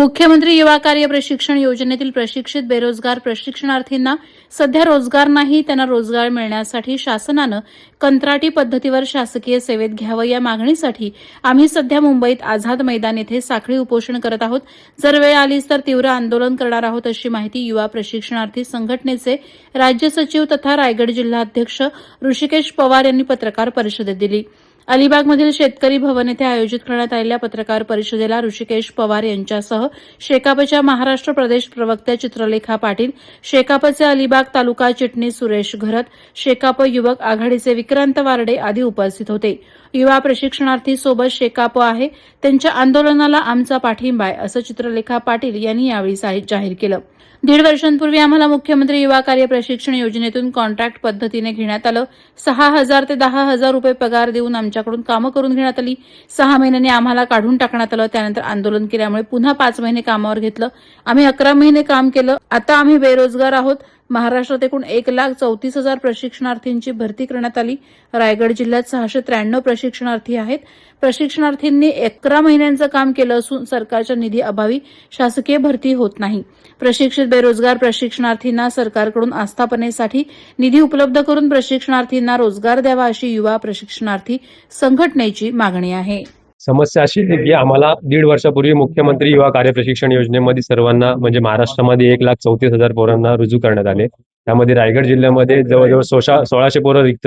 मुख्यमंत्री युवा कार्य प्रशिक्षण योजनेतील प्रशिक्षित बेरोजगार प्रशिक्षणार्थींना सध्या रोजगार नाही त्यांना रोजगार मिळण्यासाठी शासनानं कंत्राटी पद्धतीवर शासकीय सेवेत घ्यावं या मागणीसाठी आम्ही सध्या मुंबईत आझाद मैदान येथे साखळी उपोषण करत आहोत. जर वेळ आलीच तर तीव्र आंदोलन करणार आहोत अशी माहिती युवा प्रशिक्षणार्थी संघटनेचे राज्य सचिव तथा रायगड जिल्हाध्यक्ष ऋषिकेश पवार यांनी पत्रकार परिषदेत दिली. अलिबागमधील शेतकरी भवन येथे आयोजित करण्यात आलेल्या पत्रकार परिषदेला ऋषिकेश पवार यांच्यासह शेकापच्या महाराष्ट्र प्रदेश प्रवक्त्या चित्रलेखा पाटील शेकापचे अलिबाग तालुका चिटणीस सुरेश घरत शेकाप युवक आघाडीचे विक्रांत वारडे आदी उपस्थित होते. युवा प्रशिक्षणार्थी सोबत शेकाप आहे. त्यांच्या आंदोलनाला आमचा पाठिंबा आहे असं चित्रलेखा पाटील यांनी यावेळी जाहीर केलं. दीड वर्षांपूर्वी आम्हाला मुख्यमंत्री युवा कार्य प्रशिक्षण योजनेतून कॉन्ट्रॅक्ट पद्धतीने घेण्यात आलं. सहा हजार ते दहा हजार रुपये पगार देऊन आमच्याकडून कामं करून घेण्यात आली. सहा महिन्यांनी आम्हाला काढून टाकण्यात आलं. त्यानंतर आंदोलन केल्यामुळे पुन्हा पाच महिने कामावर घेतलं. आम्ही अकरा महिने काम केलं. आता आम्ही बेरोजगार आहोत. महाराष्ट्रात एकूण एक लाख चौतीस हजार प्रशिक्षणार्थींची भरती करण्यात आली. रायगड जिल्ह्यात सहाशे त्र्याण्णव प्रशिक्षणार्थी आहेत. प्रशिक्षणार्थींनी अकरा महिन्यांचं काम केलं असून सरकारच्या निधी अभावी शासकीय भरती होत नाही. प्रशिक्षित बेरोजगार प्रशिक्षणार्थींना सरकारकडून आस्थापनेसाठी निधी उपलब्ध करून प्रशिक्षणार्थींना रोजगार द्यावा अशी युवा प्रशिक्षणार्थी संघटनेची मागणी आहे. समस्या अशी आहे की आम्हाला दीड वर्षापूर्वी मुख्यमंत्री युवा कार्य प्रशिक्षण योजनेमध्ये सर्वांना म्हणजे महाराष्ट्रामध्ये एक लाख चौतीस हजार पोरांना रुजू करण्यात आले. त्यामध्ये रायगड जिल्ह्यामध्ये जवळजवळ सोळा सोळाशे पोरं रिक्त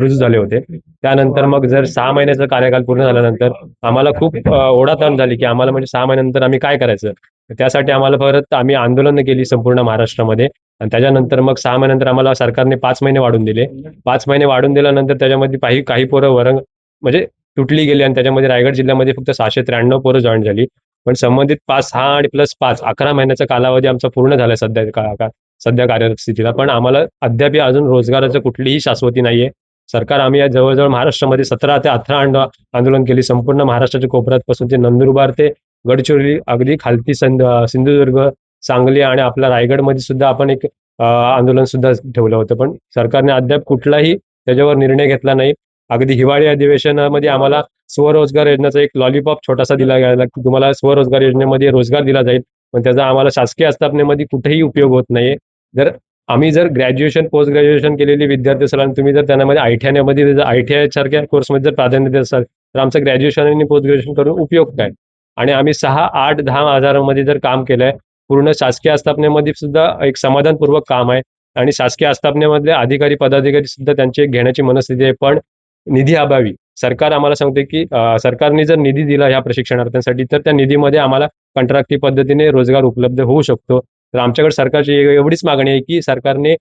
रुजू झाले होते. त्यानंतर मग जर सहा महिन्याचा कार्यकाल पूर्ण झाल्यानंतर आम्हाला खूप ओढाताण झाली की आम्हाला म्हणजे सहा महिन्यानंतर आम्ही काय करायचं? त्यासाठी आम्हाला परत आम्ही आंदोलनं केली संपूर्ण महाराष्ट्रामध्ये. आणि त्याच्यानंतर मग सहा महिन्यानंतर आम्हाला सरकारने पाच महिने वाढून दिले. पाच महिने वाढून दिल्यानंतर त्याच्यामध्ये काही काही पोरं वरंग म्हणजे तुटली गेली आणि त्याच्यामध्ये रायगड जिल्ह्यामध्ये फक्त सहाशे त्र्याण्णव पोरं जॉईन झाली. पण संबंधित पाच सहा आणि प्लस पाच अकरा महिन्याचा कालावधी आमचा पूर्ण झाला सध्या का- का- सध्या कार्यरत स्थितीला पण आम्हाला अद्याप अजून रोजगाराचं कुठलीही शाश्वती नाहीये. सरकार आम्ही या जवळजवळ महाराष्ट्रामध्ये सतरा ते अठरा आंदो- आंदोलन केली. संपूर्ण महाराष्ट्राच्या कोपऱ्यापासून ते नंदुरबार ते गडचिरोली अगदी खालती सिंध सिंधुदुर्ग सांगली आणि आपल्या रायगडमध्ये सुद्धा आपण एक आंदोलन सुद्धा ठेवलं होतं. पण सरकारने अद्याप कुठलाही त्याच्यावर निर्णय घेतला नाही. अगदी हिवाळी अधिवेशनामध्ये आम्हाला स्वरोजगार योजनेचा एक लॉलीपॉप छोटासा दिला गेला. की तुम्हाला स्वरोजगार योजनेमध्ये रोजगार दिला जाईल पण त्याचा आम्हाला शासकीय आस्थापनेमध्ये कुठेही उपयोग होत नाहीये. जर आम्ही जर ग्रॅज्युएशन पोस्ट ग्रॅज्युएशन केलेली विद्यार्थी असाल आणि तुम्ही जर त्यामध्ये आयटीआयमध्ये जर आयटीआय सारख्या कोर्समध्ये जर प्राधान्य देत असाल तर आमचं ग्रॅज्युएशन आणि पोस्ट ग्रॅज्युएशन करून उपयोग काय? आणि आम्ही सहा आठ दहा हजारामध्ये जर काम केलंय पूर्ण शासकीय आस्थापनेमध्ये सुद्धा एक समाधानपूर्वक काम आहे. आणि शासकीय आस्थापनेमधले अधिकारी पदाधिकारी सुद्धा त्यांची घेण्याची मनस्थिती आहे. पण निधी अभावी. सरकार आम्हाला सांगते की सरकारने जर निधी दिला ह्या प्रशिक्षणार्थ्यांसाठी तर त्या निधीमध्ये आम्हाला कंत्राटी पद्धतीने रोजगार उपलब्ध होऊ शकतो. तर आमच्याकडे सरकारची एवढीच मागणी आहे की सरकारने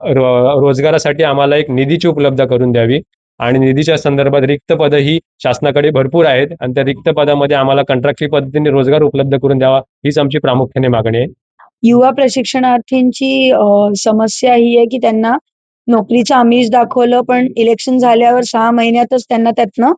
रो- रोजगारासाठी आम्हाला एक निधीची उपलब्ध करून द्यावी. आणि निधीच्या संदर्भात रिक्त पद ही शासनाकडे भरपूर आहेत आणि त्या रिक्त पदामध्ये आम्हाला कंत्राटी पद्धतीने रोजगार उपलब्ध करून द्यावा हीच आमची प्रामुख्याने मागणी आहे. युवा प्रशिक्षणार्थींची समस्या ही आहे की त्यांना नोकरीचं आमिष दाखवलं पण इलेक्शन झाल्यावर सहा महिन्यातच त्यांना त्यातनं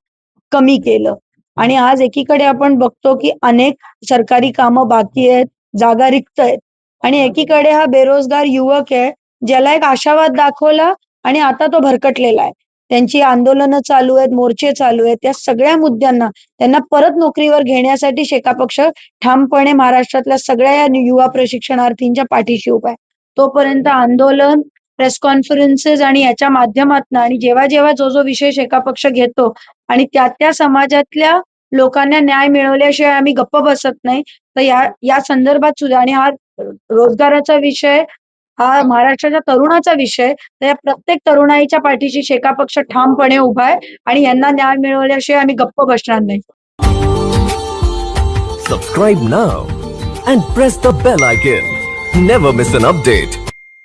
कमी केलं. आणि आज एकीकडे आपण बघतो की अनेक सरकारी कामं बाकी आहेत जागा रिक्त आहेत. आणि एकीकडे हा बेरोजगार युवक आहे ज्याला एक आशावाद दाखवला आणि आता तो भरकटलेला आहे. त्यांची आंदोलनं चालू आहेत मोर्चे चालू आहेत त्या सगळ्या मुद्द्यांना त्यांना परत नोकरीवर घेण्यासाठी शेकापक्ष ठामपणे महाराष्ट्रातल्या सगळ्या या युवा प्रशिक्षणार्थींच्या पाठीशी उभा आहे. तोपर्यंत आंदोलन प्रेस कॉन्फरन्सेस आणि याच्या माध्यमातून आणि जेव्हा जेव्हा जो जो विषय एका पक्ष घेतो आणि त्या त्या समाजातल्या लोकांना न्याय मिळवल्याशिवाय आम्ही गप्प बसत नाही तर या या संदर्भात सुद्धा आणि हा रोजगाराचा विषय हा महाराष्ट्राच्या तरुणाचा विषय तर या प्रत्येक तरुणाईच्या पाठीशी शेका पक्ष ठामपणे उभा आहे आणि यांना न्याय मिळवल्याशिवाय आम्ही गप्प बसणार नाही. Subscribe now and press the bell icon never miss an update